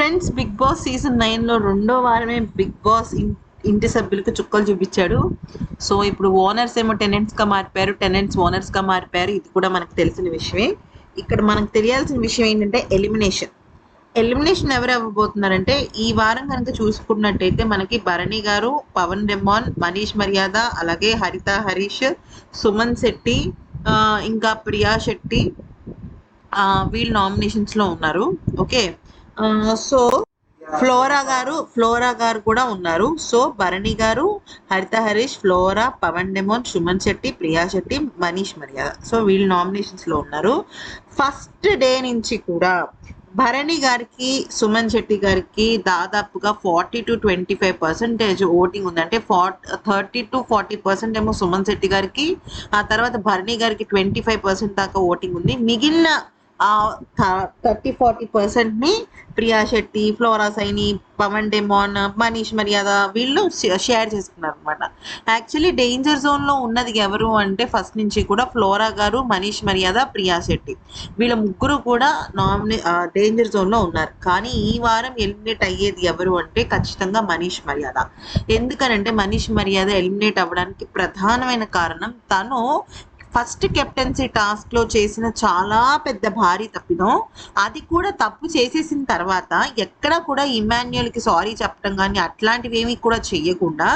Friends big boss season నైన్లో రెండో వారమే బిగ్ బాస్ ఇంటి సభ్యులకు చుక్కలు చూపించాడు. సో ఇప్పుడు ఓనర్స్ ఏమో టెనెంట్స్గా మారిపోయారు టెనెంట్స్ ఓనర్స్గా మారిపోయారు. ఇది కూడా మనకు తెలిసిన విషయమే. ఇక్కడ మనకు తెలియాల్సిన విషయం ఏంటంటే ఎలిమినేషన్. ఎలిమినేషన్ ఎవరు అవ్వబోతున్నారంటే ఈ వారం కనుక చూసుకున్నట్టయితే మనకి భరణి గారు పవన్ రెమాన్ మనీష్ మర్యాద అలాగే హరిత హరీష్ సుమన్ శెట్టి ఇంకా ప్రియా శెట్టి ఆ, వీళ్ళు నామినేషన్స్లో ఉన్నారు. ఓకే? సో ఫ్లోరా గారు ఫ్లోరా గారు కూడా ఉన్నారు. సో భరణి గారు Haritha Harish flora Pavan Demon Suman Shetty Priya Shetty Manish Maryada so వీళ్ళు నామినేషన్స్లో ఉన్నారు. ఫస్ట్ డే నుంచి కూడా భరణి గారికి సుమన్ శెట్టి గారికి దాదాపుగా forty two twenty five percentage voting ఉంది అంటే థర్టీ టు ఫార్టీ పర్సెంట్ ఏమో సుమన్ శెట్టి గారికి ఆ తర్వాత భరణి గారికి ట్వంటీ ఫైవ్ పర్సెంట్ దాకా ఓటింగ్ ఉంది. మిగిలిన థర్టీ ఫార్టీ పర్సెంట్ని ప్రియా శెట్టి ఫ్లోరా సైని పవన్ డెమాన్ మనీష్ మర్యాద వీళ్ళు షేర్ చేసుకున్నారు అనమాట యాక్చువల్లీ డేంజర్ జోన్లో ఉన్నది ఎవరు అంటే ఫస్ట్ నుంచి కూడా ఫ్లోరా గారు మనీష్ మర్యాద ప్రియా శెట్టి. వీళ్ళ ముగ్గురు కూడా నామినే డేంజర్ జోన్లో ఉన్నారు. కానీ ఈ వారం ఎలిమినేట్ అయ్యేది ఎవరు అంటే ఖచ్చితంగా మనీష్ మర్యాద. ఎందుకనంటే మనీష్ మర్యాద ఎలిమినేట్ అవ్వడానికి ప్రధానమైన కారణం తను ఫస్ట్ కెప్టెన్సీ టాస్క్లో చేసిన చాలా పెద్ద భారీ తప్పిదం. అది కూడా తప్పు చేసేసిన తర్వాత ఎక్కడ కూడా ఇమాన్యుయల్కి సారీ చెప్పడం కానీ అట్లాంటివి ఏమి కూడా చెయ్యకుండా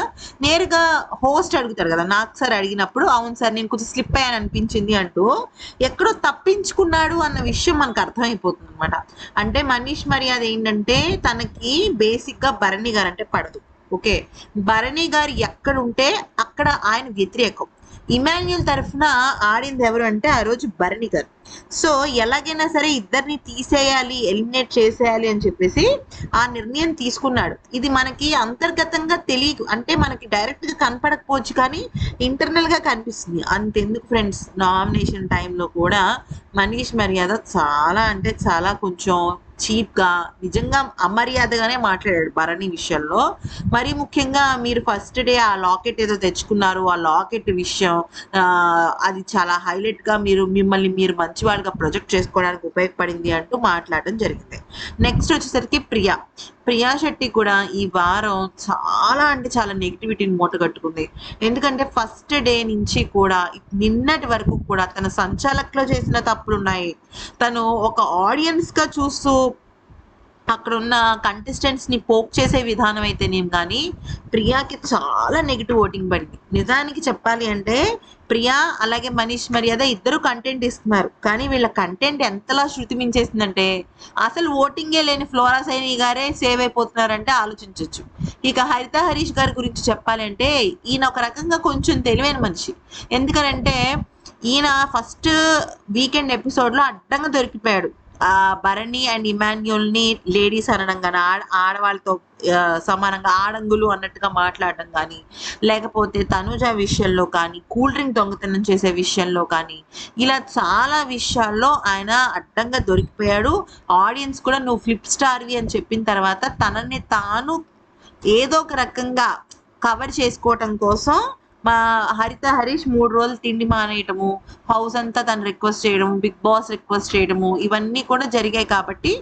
నేరుగా హోస్ట్ అడుగుతారు కదా నాకు సార్ అడిగినప్పుడు అవును సార్ నేను కొంచెం స్లిప్ అయ్యాను అనిపించింది అంటూ ఎక్కడో తప్పించుకున్నాడు అన్న విషయం మనకు అర్థమైపోతుంది అనమాట అంటే మనీష్ మర్యాద ఏంటంటే తనకి బేసిక్గా భరణి గారు అంటే పడదు. ఓకే? భరణి గారు ఎక్కడ ఉంటే అక్కడ ఆయన వ్యతిరేకం. ఇమాన్యుల్ తరఫున ఆడింది ఎవరు అంటే ఆ రోజు భరణి గారు సో ఎలాగైనా సరే ఇద్దరిని తీసేయాలి ఎలిమినేట్ చేసేయాలి అని చెప్పేసి ఆ నిర్ణయం తీసుకున్నాడు. ఇది మనకి అంతర్గతంగా తెలియదు. అంటే మనకి డైరెక్ట్గా కనపడకపోవచ్చు కానీ ఇంటర్నల్గా కనిపిస్తుంది. అంతెందుకు ఫ్రెండ్స్ నామినేషన్ టైంలో కూడా మనీష్ మర్యాద చాలా అంటే చాలా కొంచెం చీప్గా నిజంగా అమర్యాదగానే మాట్లాడాడు భరణి విషయంలో. మరి ముఖ్యంగా మీరు ఫస్ట్ డే ఆ లాకెట్ ఏదో తెచ్చుకున్నారు. ఆ లాకెట్ విషయం అది చాలా హైలైట్గా మీరు మిమ్మల్ని మీరు మంచి ప్రొజెక్ట్ చేసుకోవడానికి ఉపయోగపడింది అంటూ మాట్లాడడం జరిగింది. నెక్స్ట్ వచ్చేసరికి ప్రియా. ప్రియా శెట్టి కూడా ఈ వారం చాలా అంటే చాలా నెగిటివిటీని మూటగట్టుకుంది ఎందుకంటే ఫస్ట్ డే నుంచి కూడా నిన్నటి వరకు కూడా తన సంచాలకులో చేసిన తప్పులు ఉన్నాయి తను ఒక ఆడియన్స్గా చూస్తూ అక్కడ ఉన్న కంటెస్టెంట్స్ని పోక్ చేసే విధానం అయితేనేం కానీ ప్రియాకి చాలా నెగిటివ్ ఓటింగ్ పడింది. నిజానికి చెప్పాలి అంటే ప్రియా అలాగే మనీష్ మర్యాద ఇద్దరు కంటెంట్ ఇస్తున్నారు. కానీ వీళ్ళ కంటెంట్ ఎంతలా శృతి మించేసిందంటే అసలు ఓటింగే లేని ఫ్లోరా సైని గారే సేవ్ అయిపోతున్నారంటే ఆలోచించవచ్చు ఇక హరిత హరీష్ గారి గురించి చెప్పాలంటే ఈయన ఒక రకంగా కొంచెం తెలివైన మనిషి. ఎందుకనంటే ఈయన ఫస్ట్ వీకెండ్ ఎపిసోడ్లో అడ్డంగా దొరికిపోయాడు. భరణి అండ్ ఇమాన్యుల్ని లేడీస్ అనడం కానీ ఆడ ఆడవాళ్ళతో సమానంగా ఆడంగులు అన్నట్టుగా మాట్లాడడం కానీ లేకపోతే తనుజ విషయంలో కానీ కూల్ డ్రింక్ దొంగతనం చేసే విషయంలో కానీ ఇలా చాలా విషయాల్లో ఆయన అడ్డంగా దొరికిపోయాడు. ఆడియన్స్ కూడా నువ్వు ఫ్లిప్ స్టార్వి అని చెప్పిన తర్వాత తనని తాను ఏదో ఒక రకంగా కవర్ చేసుకోవటం కోసం మా హరిత హరీష్ మూడు రోజులు తిండి మానేయటము హౌస్ అంతా తను రిక్వెస్ట్ చేయడం బిగ్ బాస్ రిక్వెస్ట్ చేయడము ఇవన్నీ కూడా జరిగాయి కాబట్టి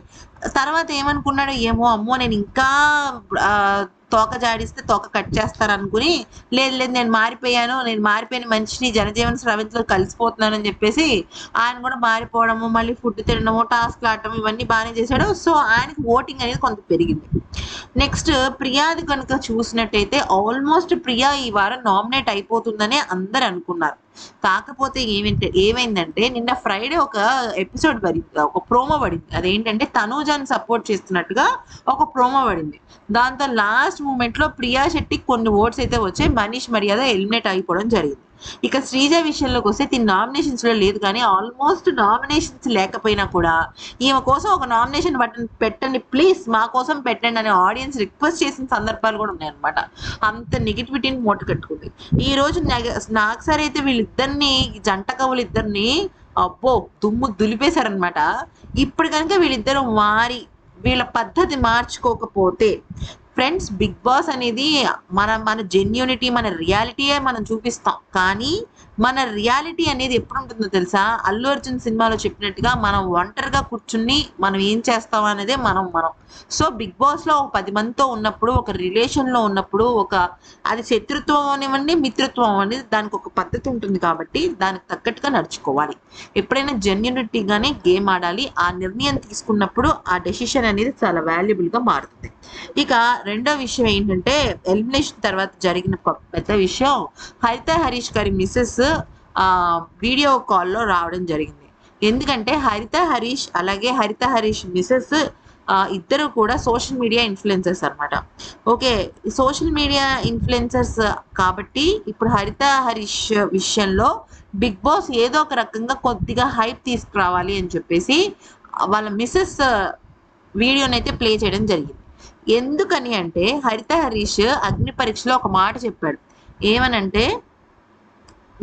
తర్వాత ఏమనుకున్నాడో ఏమో అమ్మో నేను ఇంకా ఆ, తోక జాడిస్తే తోక కట్ చేస్తారు అనుకుని లేదు లేదు నేను మారిపోయాను నేను మారిపోయిన మనిషిని జనజీవన స్రవంతిలో అని చెప్పేసి ఆయన కూడా మారిపోవడము మళ్ళీ ఫుడ్ తినడము టాస్క్ ఆడటం ఇవన్నీ బాగానే చేశాడు. సో ఆయనకి ఓటింగ్ అనేది కొంత పెరిగింది. నెక్స్ట్ ప్రియాది కనుక చూసినట్టయితే ఆల్మోస్ట్ ప్రియా ఈ వారం నామినేట్ అయిపోతుందనే అందరు అనుకున్నారు కాకపోతే ఏమింటే ఏమైందంటే నిన్న ఫ్రైడే ఒక ఎపిసోడ్ పడింది ఒక ప్రోమో పడింది. అదేంటంటే తనూజాని సపోర్ట్ చేస్తున్నట్టుగా ఒక ప్రోమో పడింది. దాంతో లాస్ట్ మూమెంట్లో ప్రియా శెట్టి కొన్ని ఓట్స్ అయితే వచ్చాయి మనీష్ మర్యాద ఎలిమినేట్ అయిపోవడం జరిగింది. ఇక శ్రీజ విషయంలోకి వస్తే తిని నామినేషన్స్లో లేదు కానీ ఆల్మోస్ట్ నామినేషన్స్ లేకపోయినా కూడా ఈమె కోసం ఒక నామినేషన్ బటన్ పెట్టండి ప్లీజ్ మా కోసం పెట్టండి అని ఆడియన్స్ రిక్వెస్ట్ చేసిన సందర్భాలు కూడా ఉన్నాయన్నమాట. అంత నెగిటివిటీని మూట కట్టుకుంది. ఈ రోజు నాకుసారి అయితే వీళ్ళిద్దరిని జంట కవులు ఇద్దరిని అబ్బో దుమ్ము దులిపేశారనమాట ఇప్పుడు కనుక వీళ్ళిద్దరూ మారి వీళ్ళ పద్ధతి మార్చుకోకపోతే ఫ్రెండ్స్ బిగ్ బాస్ అనేది మన మన జెన్యూనిటీ మన రియాలిటీయే మనం చూపిస్తాం. కానీ మన రియాలిటీ అనేది ఎప్పుడు ఉంటుందో తెలుసా? అల్లు అర్జున్ సినిమాలో చెప్పినట్టుగా మనం ఒంటరిగా కూర్చుని మనం ఏం చేస్తాం అనేదే మనం మనం. సో బిగ్ బాస్లో ఒక పది మందితో ఉన్నప్పుడు ఒక రిలేషన్లో ఉన్నప్పుడు ఒక అది శత్రుత్వం అనివ్వండి మిత్రత్వం అనేది దానికి ఒక పద్ధతి ఉంటుంది కాబట్టి దానికి తగ్గట్టుగా నడుచుకోవాలి. ఎప్పుడైనా జెన్యునిటీగానే గేమ్ ఆడాలి. ఆ నిర్ణయం తీసుకున్నప్పుడు ఆ డెసిషన్ అనేది చాలా వాల్యుబుల్గా మారుతుంది. ఇక రెండో విషయం ఏంటంటే ఎలిమినేషన్ తర్వాత జరిగిన పెద్ద విషయం హరిత హరీష్ గారి మిస్సెస్ వీడియో కాల్లో రావడం జరిగింది. ఎందుకంటే హరిత హరీష్ అలాగే హరిత హరీష్ మిస్సెస్ ఇద్దరు కూడా సోషల్ మీడియా ఇన్ఫ్లుయెన్సర్స్ అనమాట ఓకే సోషల్ మీడియా ఇన్ఫ్లుయెన్సర్స్ కాబట్టి ఇప్పుడు హరిత హరీష్ విషయంలో బిగ్ బాస్ ఏదో ఒక రకంగా కొద్దిగా హైప్ తీసుకురావాలి అని చెప్పేసి వాళ్ళ మిస్సెస్ వీడియోని అయితే ప్లే చేయడం జరిగింది. ఎందుకని అంటే హరిత హరీష్ అగ్ని పరీక్షలో ఒక మాట చెప్పాడు. ఏమనంటే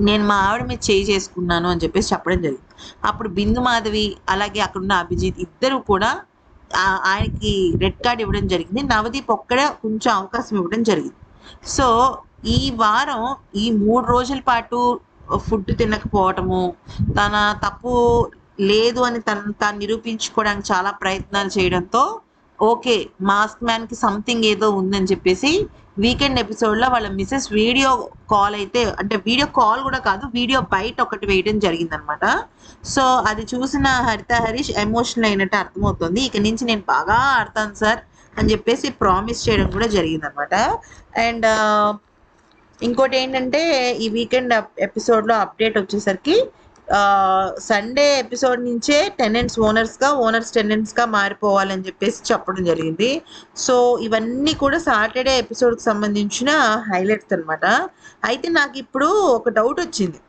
నేను మా ఆవిడ మీద చేయి చేసుకున్నాను అని చెప్పేసి చెప్పడం జరిగింది. అప్పుడు బిందు మాధవి అలాగే అక్కడున్న అభిజిత్ ఇద్దరు కూడా ఆయనకి రెడ్ కార్డ్ ఇవ్వడం జరిగింది. నవదీప్ ఒక్కడే కొంచెం అవకాశం ఇవ్వడం జరిగింది. సో ఈ వారం ఈ మూడు రోజుల పాటు ఫుడ్ తినకపోవటము తన తప్పు లేదు అని తను తాను నిరూపించుకోవడానికి చాలా ప్రయత్నాలు చేయడంతో ఓకే మాస్క్ మ్యాన్కి సంథింగ్ ఏదో ఉందని చెప్పేసి వీకెండ్ ఎపిసోడ్లో వాళ్ళ మిస్సెస్ వీడియో కాల్ అయితే అంటే వీడియో కాల్ కూడా కాదు వీడియో బయట ఒకటి వేయడం జరిగిందనమాట. సో అది చూసిన హరిత హరీష్ ఎమోషనల్ అయినట్టు అర్థమవుతుంది. ఇక నుంచి నేను బాగా ఆడతాను సార్ అని చెప్పేసి ప్రామిస్ చేయడం కూడా జరిగిందనమాట. అండ్ ఇంకోటి ఏంటంటే ఈ వీకెండ్ ఎపిసోడ్లో అప్డేట్ వచ్చేసరికి సండే ఎపిసోడ్ నుంచే టెనెంట్స్ ఓనర్స్గా ఓనర్స్ టెనెంట్స్గా మారిపోవాలని చెప్పేసి చెప్పడం జరిగింది. సో ఇవన్నీ కూడా సాటర్డే ఎపిసోడ్కి సంబంధించిన హైలైట్స్ అన్నమాట. అయితే నాకు ఇప్పుడు ఒక డౌట్ వచ్చింది.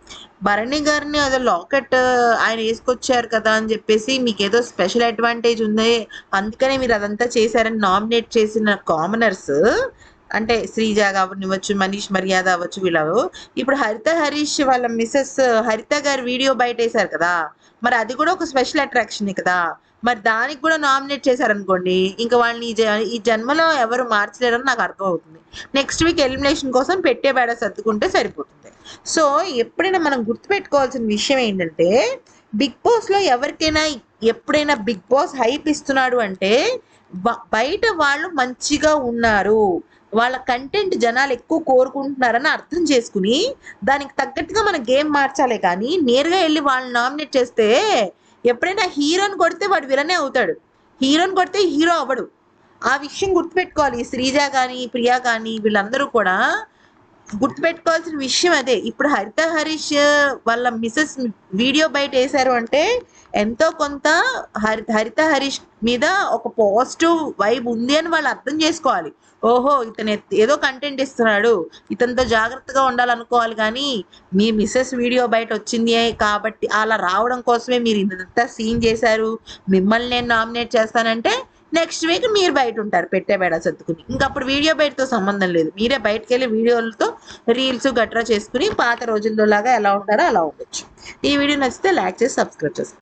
భరణి గారిని అదే లాకెట్ ఆయన వేసుకొచ్చారు కదా అని చెప్పేసి మీకు ఏదో స్పెషల్ అడ్వాంటేజ్ ఉంది. అందుకనే మీరు అదంతా చేశారని నామినేట్ చేసిన కామనర్స్ అంటే శ్రీజ కావనివ్వచ్చు మనీష్ మర్యాద అవ్వచ్చు వీళ్ళు ఇప్పుడు హరిత హరీష్ వాళ్ళ మిస్సెస్ హరిత గారి వీడియో బయట వేశారు కదా. మరి అది కూడా ఒక స్పెషల్ అట్రాక్షన్ కదా. మరి దానికి కూడా నామినేట్ చేశారనుకోండి ఇంకా వాళ్ళని ఈ జ- ఈ జన్మలో ఎవరు మార్చలేరని నాకు అర్థం అవుతుంది నెక్స్ట్ వీక్ ఎలిమినేషన్ కోసం పెట్టే బేడ సర్దుకుంటే సరిపోతుంది. సో ఎప్పుడైనా మనం గుర్తుపెట్టుకోవాల్సిన విషయం ఏంటంటే బిగ్ బాస్లో ఎవరికైనా ఎప్పుడైనా బిగ్ బాస్ హైప్ ఇస్తున్నాడు అంటే బయట వాళ్ళు మంచిగా ఉన్నారు. వాళ్ళ కంటెంట్ జనాలు ఎక్కువ కోరుకుంటున్నారని అర్థం చేసుకుని దానికి తగ్గట్టుగా మన గేమ్ మార్చాలే కానీ నేరుగా వెళ్ళి వాళ్ళని నామినేట్ చేస్తే ఎప్పుడైనా హీరోని కొడితే వాడు విలనే అవుతాడు. హీరోని కొడితే హీరో అవ్వడు. ఆ విషయం గుర్తుపెట్టుకోవాలి. శ్రీజ కానీ ప్రియా కానీ వీళ్ళందరూ కూడా గుర్తుపెట్టుకోవాల్సిన విషయం అదే. ఇప్పుడు హరిత హరీష్ వాళ్ళ మిసెస్ వీడియో బయట వేశారు అంటే ఎంతో కొంత హరి హరిత హరీష్ మీద ఒక పాజిటివ్ వైబ్ ఉంది అని వాళ్ళు అర్థం చేసుకోవాలి. ఓహో ఇతను ఏదో కంటెంట్ ఇస్తున్నాడు. ఇతనితో జాగ్రత్తగా ఉండాలనుకోవాలి కానీ మీ మిస్సెస్ వీడియో బయట వచ్చింది కాబట్టి అలా రావడం కోసమే మీరు ఇంత సీన్ చేశారు. మిమ్మల్ని నేను నామినేట్ చేస్తానంటే నెక్స్ట్ వీక్ మీరు బయట ఉంటారు పెట్టే బేడ సర్దుకుని. ఇంకప్పుడు వీడియో బయటతో సంబంధం లేదు. మీరే బయటకు వెళ్ళి వీడియోలతో రీల్స్ గట్రా చేసుకుని పాత రోజుల్లో లాగా ఎలా ఉంటారో అలా ఉండొచ్చు. ఈ వీడియో నచ్చితే లైక్ చేసి సబ్స్క్రైబ్ చేసుకోండి